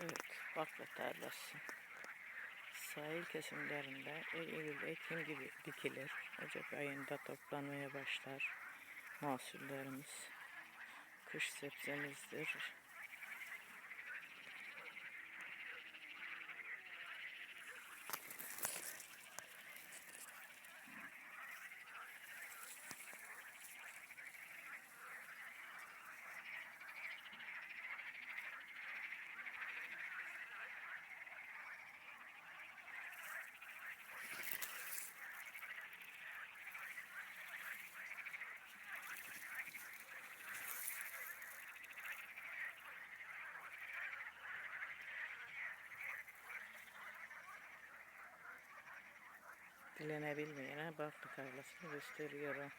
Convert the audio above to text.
Evet, bakla tarlası. Sahil kesimlerinde Eylül, Ekim gibi dikilir. Ocak ayında toplanmaya başlar mahsullerimiz. Kış sebzemizdir. Dilenebilmeyene baklı tarlasını gösteriyorum.